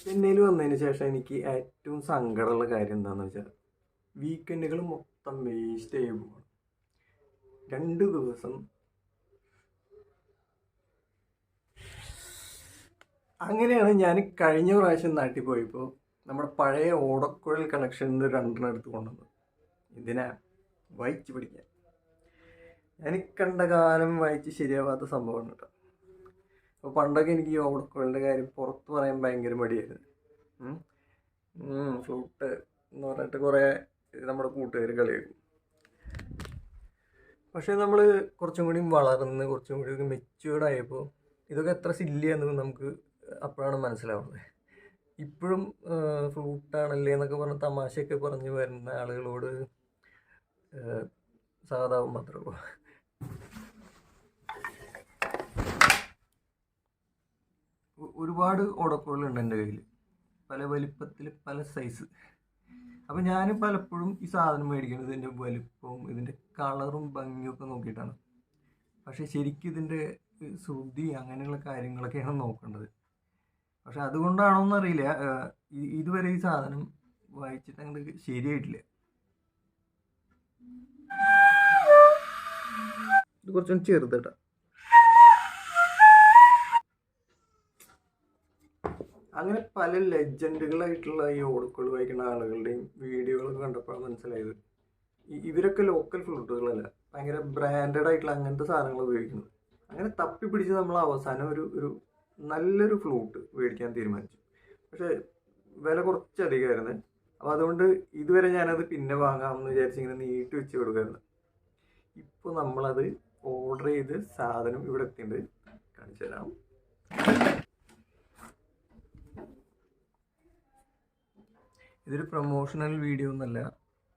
ചെന്നൈയിൽ വന്നതിന് ശേഷം എനിക്ക് ഏറ്റവും സങ്കടമുള്ള കാര്യം എന്താണെന്ന് വെച്ചാൽ വീക്കെൻഡുകൾ മൊത്തം വേസ്റ്റ് ആയി പോവാണ്. രണ്ട് ദിവസം അങ്ങനെയാണ് ഞാൻ കഴിഞ്ഞ പ്രാവശ്യം നാട്ടിൽ പോയപ്പോൾ നമ്മുടെ പഴയ ഓടക്കുഴൽ കണക്ഷനിൽ രണ്ടെണ്ണം എടുത്ത് കൊണ്ടുവന്നത്. ഇതിനാ വായിച്ച് പഠിക്കാൻ ഞാൻ കണ്ട കാലം വായിച്ച് ശരിയാവാത്ത സംഭവമാണ് കേട്ടോ. അപ്പോൾ പണ്ടൊക്കെ എനിക്ക് ഈ ഓടക്കുഴലിന്റെ കാര്യം പുറത്ത് പറയാൻ ഭയങ്കര മടിയായിരുന്നു. ഫ്ലൂട്ട് എന്ന് പറഞ്ഞിട്ട് കുറേ നമ്മുടെ കൂട്ടുകാർ കളിയാക്കും. പക്ഷേ നമ്മൾ കുറച്ചും കൂടി വളർന്ന് കുറച്ചും കൂടി മെച്യൂർഡ് ആയപ്പോൾ ഇതൊക്കെ എത്ര സില്ലിയാന്ന് നമുക്ക് അപ്പോഴാണ് മനസ്സിലാവുന്നത്. ഇപ്പോഴും ഫ്ലൂട്ടാണല്ലേ എന്നൊക്കെ പറഞ്ഞ് തമാശയൊക്കെ പറഞ്ഞ് വരുന്ന ആളുകളോട് സാധാവും മാത്രമേ ഉള്ളൂ. ഒരുപാട് ഓടക്കുഴലുണ്ട് എന്റെ കയ്യിൽ. പല വലിപ്പത്തിൽ പല സൈസ് അപ്പം ഞാൻ പലപ്പോഴും ഈ സാധനം മേടിക്കുന്നത് ഇതിന്റെ വലിപ്പവും ഇതിന്റെ കളറും ഭംഗിയും ഒക്കെ നോക്കിയിട്ടാണ്. പക്ഷേ ശരിക്കും ഇതിന്റെ ശ്രുതി അങ്ങനെയുള്ള കാര്യങ്ങളൊക്കെയാണ് നോക്കേണ്ടത്. പക്ഷെ അതുകൊണ്ടാണോന്ന് അറിയില്ല. ഇതുവരെ ഈ സാധനം വായിച്ചിട്ട് അങ്ങോട്ട് ശരിയായിട്ടില്ല. ഇത് കുറച്ചും ചെറുതട്ടാ അങ്ങനെ പല ലെജൻഡുകളായിട്ടുള്ള ഈ ഓടുക്കൾ വായിക്കുന്ന ആളുകളുടെയും വീഡിയോകളൊക്കെ കണ്ടപ്പോൾ മനസ്സിലായത് ഇവരൊക്കെ ലോക്കൽ ഫ്ലൂട്ടുകളല്ല ഭയങ്കര ബ്രാൻഡഡ് ആയിട്ടുള്ള അങ്ങനത്തെ സാധനങ്ങൾ ഉപയോഗിക്കുന്നത്. അങ്ങനെ തപ്പി പിടിച്ച് നമ്മൾ അവസാനം ഒരു ഒരു നല്ലൊരു ഫ്ലൂട്ട് മേടിക്കാൻ തീരുമാനിച്ചു. പക്ഷേ വില കുറച്ചധികമായിരുന്നു അപ്പോൾ അതുകൊണ്ട് ഇതുവരെ ഞാനത് പിന്നെ വാങ്ങാമെന്ന് വിചാരിച്ച് ഇങ്ങനെ നീട്ടി വെച്ച് കൊടുക്കായിരുന്നു. ഇപ്പോൾ നമ്മളത് ഓർഡർ ചെയ്ത് സാധനം ഇവിടെ എത്തിയിട്ടുണ്ട്. കാണിച്ചു തരാം. ഇതൊരു പ്രൊമോഷണൽ വീഡിയോ ഒന്നല്ല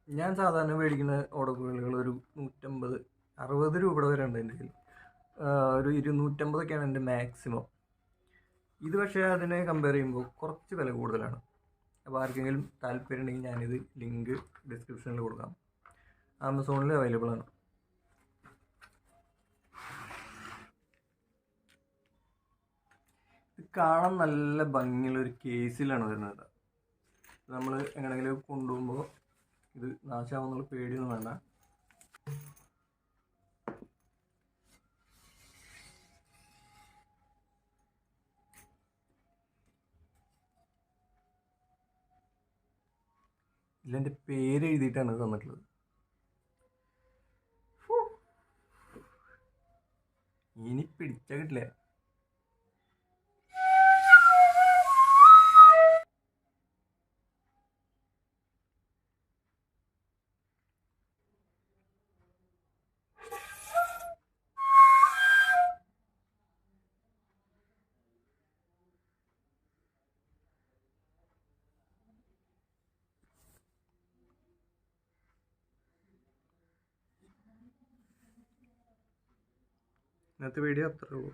ഞാൻ സാധാരണ മേടിക്കുന്ന ഓടക്കുഴലുകൾ ഒരു നൂറ്റമ്പത് അറുപത് രൂപയുടെ വരെ ഉണ്ട് എന്റെ കയ്യിൽ. ഒരു ഇരുന്നൂറ്റമ്പതൊക്കെയാണ് എന്റെ മാക്സിമം ഇത് പക്ഷേ അതിനെ കമ്പയർ ചെയ്യുമ്പോൾ കുറച്ച് വില കൂടുതലാണ്. അപ്പോൾ ആർക്കെങ്കിലും താല്പര്യം ഉണ്ടെങ്കിൽ ഞാനിത് ലിങ്ക് ഡിസ്ക്രിപ്ഷനിൽ കൊടുക്കാം. ആമസോണിൽ അവൈലബിൾ ആണ്. ഇത് കാണാൻ നല്ല ഭംഗിയുള്ള ഒരു കേസിലാണ് വരുന്നത് നമ്മൾ എങ്ങനെയെങ്കിലും കൊണ്ടുപോകുമ്പോൾ ഇത് നാശമാവുന്നുള്ള പേടിയൊന്നും വേണ്ട. ഇല്ല എന്റെ പേര് എഴുതിയിട്ടാണ് തന്നിട്ടുള്ളത്. ഇനി പിടിച്ചാൽ കിട്ടില്ല. ഇന്നത്തെ വീഡിയോ അത്രേ ഉള്ളൂ.